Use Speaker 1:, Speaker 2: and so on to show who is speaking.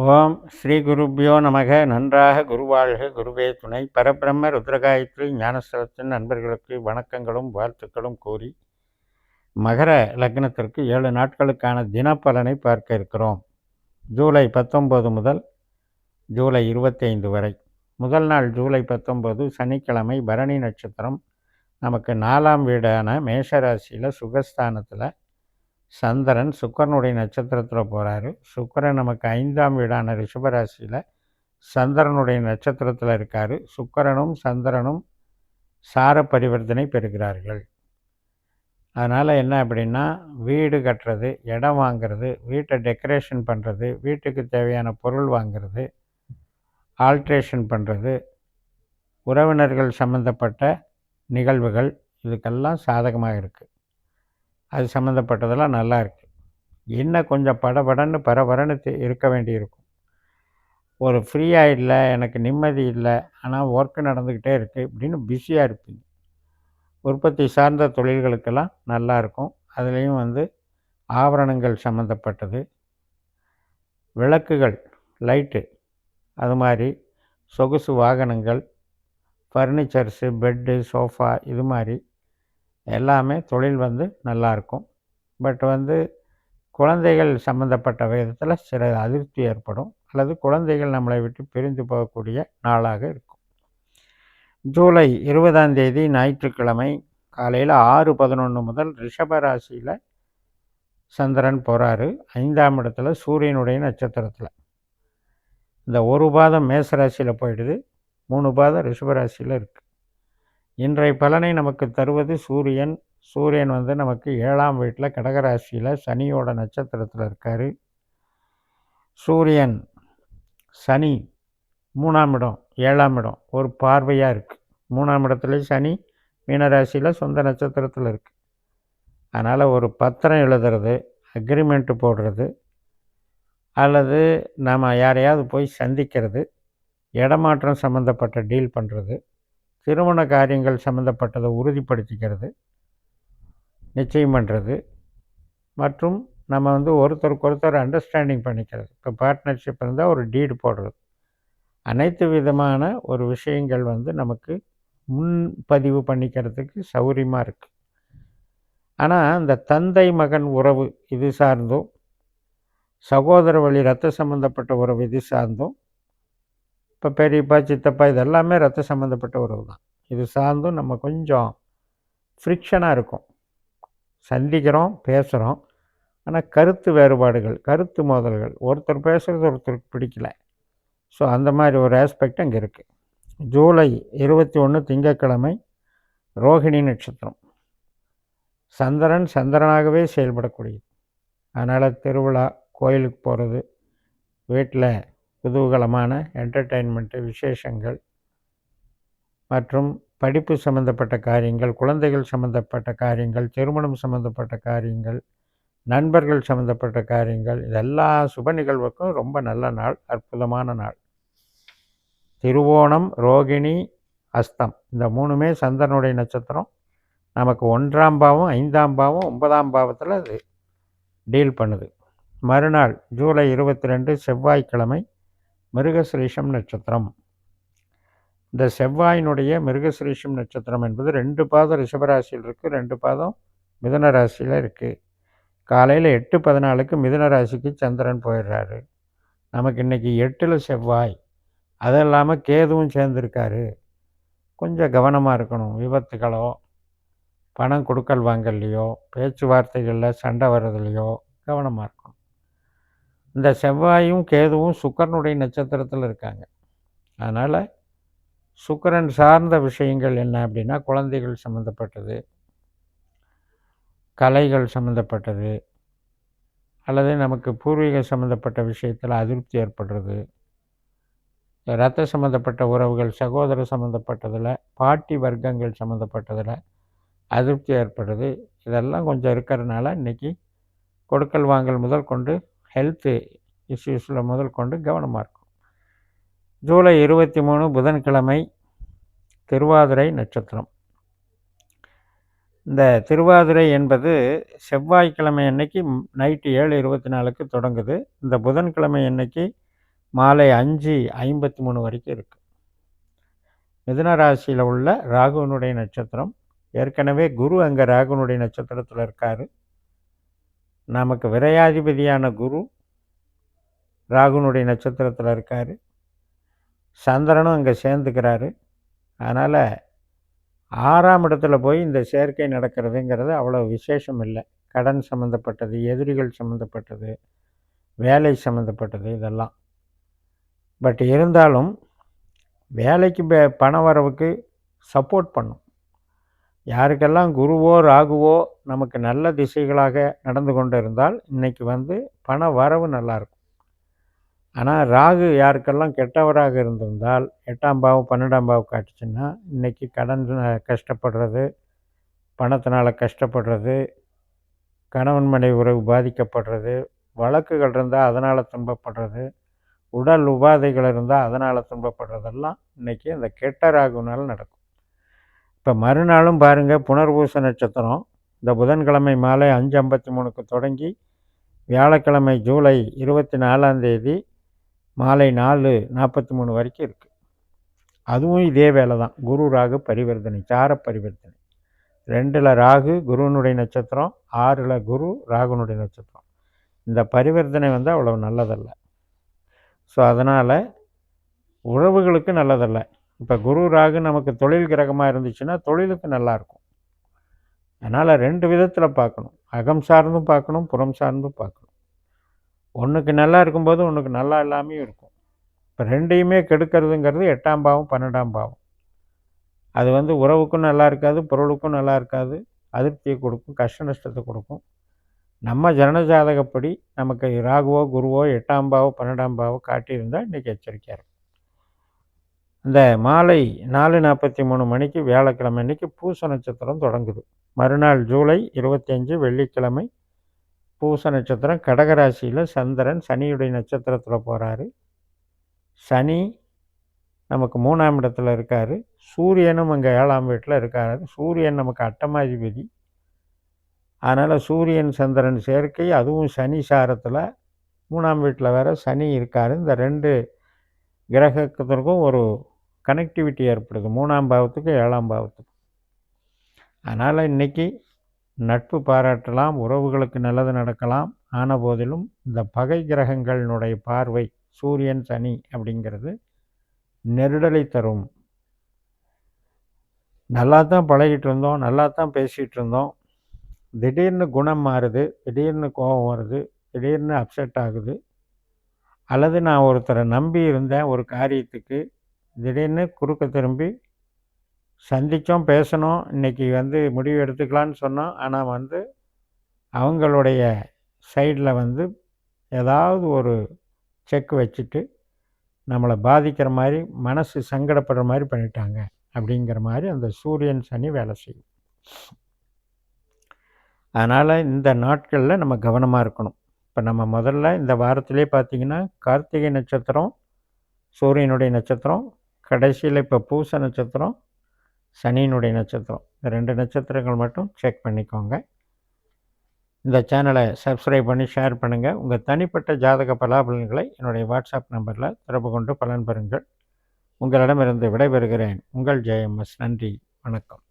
Speaker 1: ஓம் ஸ்ரீ குருப்பியோ நமக. நன்றாக குருவாழ்க. குருவே துணை. பரபிரம்ம ருத்ரகாயத்ரி ஞானஸ்தலத்தின் நண்பர்களுக்கு வணக்கங்களும் வாழ்த்துக்களும் கூறி மகர லக்னத்திற்கு ஏழு நாட்களுக்கான தினப்பலனை பார்க்க இருக்கிறோம். ஜூலை பத்தொம்போது முதல் ஜூலை இருபத்தைந்து வரை. முதல் நாள் ஜூலை பத்தொம்போது சனிக்கிழமை பரணி நட்சத்திரம். நமக்கு நாலாம் வீடான மேஷராசியில் சுகஸ்தானத்தில் சந்திரன் சுக்கரனுடைய நட்சத்திரத்தில் போகிறாரு சுக்கரன் நமக்கு ஐந்தாம் வீடான ரிஷபராசியில் சந்திரனுடைய நட்சத்திரத்தில் இருக்கார். சுக்கரனும் சந்திரனும் சார பரிவர்த்தனை பெறுகிறார்கள். அதனால் என்ன அப்படின்னா வீடு கட்டுறது இடம் வாங்கிறது வீட்டை டெக்கரேஷன் பண்ணுறது வீட்டுக்கு தேவையான பொருள் வாங்கிறது ஆல்ட்ரேஷன் பண்ணுறது உறவினர்கள் சம்மந்தப்பட்ட நிகழ்வுகள் இதுக்கெல்லாம் சாதகமாக இருக்குது அது சம்மந்தப்பட்டதெல்லாம் நல்லா இருக்குது இன்னும் கொஞ்சம் படபடன்னு பரபரன்னு இருக்க வேண்டியிருக்கும். ஒரு ஃப்ரீயாக இல்லை எனக்கு நிம்மதி இல்லை ஆனால் ஒர்க்கு நடந்துக்கிட்டே இருக்குது இப்படின்னு பிஸியாக இருப்பீங்க. உற்பத்தி சார்ந்த தொழில்களுக்கெல்லாம் நல்லாயிருக்கும் அதுலேயும் வந்து ஆபரணங்கள் சம்மந்தப்பட்டது விளக்குகள் லைட்டு அது மாதிரி சொகுசு வாகனங்கள் ஃபர்னிச்சர்ஸு பெட்டு சோஃபா இது மாதிரி எல்லாமே தொழில் வந்து நல்லாயிருக்கும். பட் வந்து குழந்தைகள் சம்மந்தப்பட்ட விதத்தில் சில அதிருப்தி ஏற்படும். அல்லது குழந்தைகள் நம்மளை விட்டு பிரிந்து போகக்கூடிய நாளாக இருக்கும். ஜூலை இருபதாம் தேதி ஞாயிற்றுக்கிழமை காலையில் ஆறு பதினொன்று முதல் ரிஷபராசியில் சந்திரன் போகிறாரு ஐந்தாம் இடத்துல சூரியனுடைய நட்சத்திரத்தில். இந்த ஒரு பாதம் மேசராசியில் போயிடுது. மூணு பாதம் ரிஷபராசியில் இருக்குது இன்றைய பலனை நமக்கு தருவது சூரியன். சூரியன் வந்து நமக்கு ஏழாம் வீட்டில் கடகராசியில் சனியோட நட்சத்திரத்தில் இருக்கார். சூரியன் சனி மூணாம் இடம் ஏழாம் இடம் ஒரு பார்வையாக இருக்குது மூணாம் இடத்துல சனி மீனராசியில் சொந்த நட்சத்திரத்தில் இருக்குது அதனால் ஒரு பத்திரம் எழுதுறது அக்ரிமெண்ட்டு போடுறது அல்லது நம்ம யாரையாவது போய் சந்திக்கிறது இடமாற்றம் சம்மந்தப்பட்ட டீல் பண்ணுறது திருமண காரியங்கள் சம்மந்தப்பட்டதை உறுதிப்படுத்திக்கிறது நிச்சயம் பண்ணுறது மற்றும் நம்ம வந்து ஒருத்தருக்கு ஒருத்தர் அண்டர்ஸ்டாண்டிங் பண்ணிக்கிறது. இப்போ பார்ட்னர்ஷிப் இருந்தால் ஒரு டீடு போடுறது. அனைத்து விதமான ஒரு விஷயங்கள் வந்து நமக்கு முன்பதிவு பண்ணிக்கிறதுக்கு சௌரியமாக இருக்குது ஆனால் இந்த தந்தை மகன் உறவு இது சார்ந்தும் சகோதர வழி ரத்த சம்மந்தப்பட்ட உறவு இது சார்ந்தும் இப்போ பெரியப்பா சித்தப்பா இதெல்லாமே ரத்த சம்மந்தப்பட்ட உறவு தான். இது சார்ந்தும் நம்ம கொஞ்சம் ஃப்ரிக்ஷனாக இருக்கும். சந்திக்கிறோம் பேசுகிறோம் ஆனால் கருத்து வேறுபாடுகள் கருத்து மோதல்கள். ஒருத்தர் பேசுகிறது ஒருத்தருக்கு பிடிக்கல. ஸோ அந்த மாதிரி ஒரு ஆஸ்பெக்ட் அங்கே இருக்குது ஜூலை இருபத்தி ஒன்று திங்கக்கிழமை ரோஹிணி நட்சத்திரம். சந்திரன் சந்திரனாகவே செயல்படக்கூடியது. அதனால் திருவிழா கோயிலுக்கு போகிறது வீட்டில் குதூகலமான என்டர்டெயின்மெண்ட்டு விசேஷங்கள் மற்றும் படிப்பு சம்மந்தப்பட்ட காரியங்கள் குழந்தைகள் சம்மந்தப்பட்ட காரியங்கள் திருமணம் சம்மந்தப்பட்ட காரியங்கள் நண்பர்கள் சம்மந்தப்பட்ட காரியங்கள் இதெல்லா சுப நிகழ்வுக்கும் ரொம்ப நல்ல நாள் அற்புதமான நாள். திருவோணம் ரோகிணி அஸ்தம் இந்த மூணுமே சந்திரனுடைய நட்சத்திரம். நமக்கு ஒன்றாம் பாவம் ஐந்தாம் பாவம் ஒன்பதாம் பாவத்தில் அது டீல் பண்ணுது. மறுநாள் ஜூலை இருபத்தி ரெண்டு செவ்வாய்க்கிழமை மிருகசிரீஷம் நட்சத்திரம். இந்த செவ்வாயினுடைய மிருகசிரீஷம் நட்சத்திரம் என்பது ரெண்டு பாதம் ரிஷபராசியில் இருக்குது ரெண்டு பாதம் மிதன ராசியில் இருக்குது காலையில் எட்டு பதினாலுக்கு மிதன ராசிக்கு சந்திரன் போயிடுறாரு. நமக்கு இன்றைக்கி எட்டில் செவ்வாய். அது இல்லாமல் கேதுவும் சேர்ந்துருக்காரு. கொஞ்சம் கவனமாக இருக்கணும். விபத்துகளோ பணம் கொடுக்கல் வாங்கலையோ பேச்சுவார்த்தைகளில் சண்டை வர்றதுலையோ கவனமாக இருக்கணும். இந்த செவ்வாயும் கேதுவும் சுக்கரனுடைய நட்சத்திரத்தில் இருக்காங்க. அதனால் சுக்கரன் சார்ந்த விஷயங்கள் என்ன அப்படின்னா குழந்தைகள் சம்மந்தப்பட்டது கலைகள் சம்மந்தப்பட்டது அல்லது நமக்கு பூர்வீக சம்மந்தப்பட்ட விஷயத்தில் அதிருப்தி ஏற்படுறது ரத்த சம்மந்தப்பட்ட உறவுகள் சகோதர சம்மந்தப்பட்டதில் பாட்டி வர்க்கங்கள் சம்மந்தப்பட்டதில் அதிருப்தி ஏற்படுறது இதெல்லாம் கொஞ்சம் இருக்கிறதுனால இன்றைக்கி கொடுக்கல் வாங்கல் முதல் கொண்டு ஹெல்த்து இஷ்யூஸில் முதல் கொண்டு கவனமாக இருக்கும். ஜூலை இருபத்தி மூணு புதன்கிழமை திருவாதிரை நட்சத்திரம். இந்த திருவாதிரை என்பது செவ்வாய்க்கிழமை அன்னைக்கு நைட்டு ஏழு இருபத்தி நாலுக்கு தொடங்குது. இந்த புதன்கிழமை அன்னைக்கு மாலை அஞ்சு ஐம்பத்தி மூணு வரைக்கும் இருக்குது மிதுன ராசியில் உள்ள ராகுவனுடைய நட்சத்திரம். ஏற்கனவே குரு அங்கே ராகுனுடைய நட்சத்திரத்தில் இருக்கார். நமக்கு விரையாதிபதியான குரு ராகுனுடைய நட்சத்திரத்தில் இருக்கார். சந்திரனும் அங்கே சேர்ந்துக்கிறாரு. அதனால் ஆறாம் இடத்துல போய் இந்த சேர்க்கை நடக்கிறதுங்கிறது அவ்வளோ விசேஷம் இல்லை. கடன் சம்மந்தப்பட்டது எதிரிகள் சம்மந்தப்பட்டது வேலை சம்மந்தப்பட்டது இதெல்லாம். பட் இருந்தாலும் வேலைக்கு பண வரவுக்கு சப்போர்ட் பண்ணும். யாருக்கெல்லாம் குருவோ ராகுவோ நமக்கு நல்ல திசைகளாக நடந்து கொண்டு இருந்தால் இன்றைக்கி வந்து பண வரவு நல்லாயிருக்கும். ஆனால் ராகு யாருக்கெல்லாம் கெட்டவராக இருந்திருந்தால் எட்டாம் பாவம் பன்னெண்டாம் பாவம் காட்டுச்சுன்னா இன்றைக்கி கடன் கஷ்டப்படுறது பணத்தினால் கஷ்டப்படுறது கணவன் மனைவி உறவு பாதிக்கப்படுறது வழக்குகள் இருந்தால் அதனால் துன்பப்படுறது உடல் உபாதைகள் இருந்தால் அதனால் துன்பப்படுறதெல்லாம் இன்றைக்கி அந்த கெட்ட ராகுனால் நடக்கும். இப்போ மறுநாளும் பாருங்கள் புனர்பூச நட்சத்திரம். இந்த புதன்கிழமை மாலை அஞ்சு ஐம்பத்தி மூணுக்கு தொடங்கி வியாழக்கிழமை ஜூலை இருபத்தி நாலாம் தேதி மாலை நாலு நாற்பத்தி மூணு வரைக்கும் இருக்குது அதுவும் இதே வேலை தான். குரு ராகு பரிவர்த்தனை சார பரிவர்த்தனை. ரெண்டில் ராகு குருவனுடைய நட்சத்திரம். ஆறில் குரு ராகுனுடைய நட்சத்திரம். இந்த பரிவர்த்தனை வந்து அவ்வளோ நல்லதல்ல. ஸோ அதனால் உறவுகளுக்கு நல்லதல்ல. இப்போ குரு ராகு நமக்கு தொழில் கிரகமாக இருந்துச்சுன்னா தொழிலுக்கு நல்லாயிருக்கும் அதனால் ரெண்டு விதத்தில் பார்க்கணும். அகம் சார்ந்தும் பார்க்கணும் புறம் சார்ந்தும் பார்க்கணும். ஒன்றுக்கு நல்லா இருக்கும்போது ஒன்றுக்கு நல்லா இல்லாமையும் இருக்கும். இப்போ ரெண்டையுமே கெடுக்கிறதுங்கிறது எட்டாம் பாவம் பன்னெண்டாம் பாவம். அது வந்து உறவுக்கும் நல்லா இருக்காது பொருளுக்கும் நல்லா இருக்காது அதிருப்தியை கொடுக்கும் கஷ்ட நஷ்டத்தை கொடுக்கும். நம்ம ஜனஜாதகப்படி நமக்கு ராகுவோ குருவோ எட்டாம் பாவோ பன்னெண்டாம் பாவோ காட்டியிருந்தால் இன்றைக்கி எச்சரிக்கையாக இருக்கும். இந்த மாலை நாலு நாற்பத்தி மூணு மணிக்கு வியாழக்கிழமை அன்றைக்கி பூச நட்சத்திரம் தொடங்குது. மறுநாள் ஜூலை இருபத்தஞ்சு வெள்ளிக்கிழமை பூச நட்சத்திரம். கடகராசியில் சந்திரன் சனியுடைய நட்சத்திரத்தில் போகிறாரு சனி நமக்கு மூணாம் இடத்துல இருக்கார். சூரியனும் அங்கே ஏழாம் வீட்டில் இருக்கார். சூரியன் நமக்கு அட்டமாதிபதி. அதனால் சூரியன் சந்திரன் சேர்க்கை அதுவும் சனி சாரத்தில் மூணாம் வீட்டில் வேறு சனி இருக்கார். இந்த ரெண்டு கிரகத்திற்கும் ஒரு கனெக்டிவிட்டி ஏற்படுது. மூணாம் பாவத்துக்கு ஏழாம் பாவத்துக்கும். அதனால் இன்றைக்கி நட்பு பாராட்டலாம் உறவுகளுக்கு நல்லது நடக்கலாம். ஆன போதிலும் இந்த பகை கிரகங்களினுடைய பார்வை சூரியன் சனி அப்படிங்கிறது நெருடலை தரும். நல்லா தான் பழகிட்டு இருந்தோம் நல்லா தான் பேசிகிட்டு இருந்தோம். திடீர்னு குணம் மாறுது திடீர்னு கோபம் வருது திடீர்னு அப்செட் ஆகுது. அல்லது நான் ஒருத்தரை நம்பி இருந்தேன் ஒரு காரியத்துக்கு திடீர்னு குறுக்க திரும்பி சந்தித்தோம் பேசணும் இன்றைக்கி வந்து முடிவு எடுத்துக்கலான்னு சொன்னோம். ஆனால் வந்து அவங்களுடைய சைடில் வந்து ஏதாவது ஒரு செக் வச்சுட்டு நம்மளை பாதிக்கிற மாதிரி மனசு சங்கடப்படுற மாதிரி பண்ணிட்டாங்க அப்படிங்கிற மாதிரி அந்த சூரியன் சனி வேலை செய்யும். அதனால் இந்த நாட்களில் நம்ம கவனமாக இருக்கணும். இப்போ நம்ம முதல்ல இந்த வாரத்திலே பார்த்திங்கன்னா கார்த்திகை நட்சத்திரம் சூரியனுடைய நட்சத்திரம் கடைசியில் இப்போ பூச நட்சத்திரம் சனியினுடைய நட்சத்திரம். இந்த ரெண்டு நட்சத்திரங்கள் மட்டும் செக் பண்ணிக்கோங்க. இந்த சேனலை சப்ஸ்கிரைப் பண்ணி ஷேர் பண்ணுங்கள் உங்கள் தனிப்பட்ட ஜாதக பலாபலன்களை என்னுடைய வாட்ஸ்அப் நம்பரில் தொடர்பு கொண்டு பலன் பெறுங்கள். உங்களிடமிருந்து விடைபெறுகிறேன். உங்கள் ஜெயம்எஸ். நன்றி. வணக்கம்.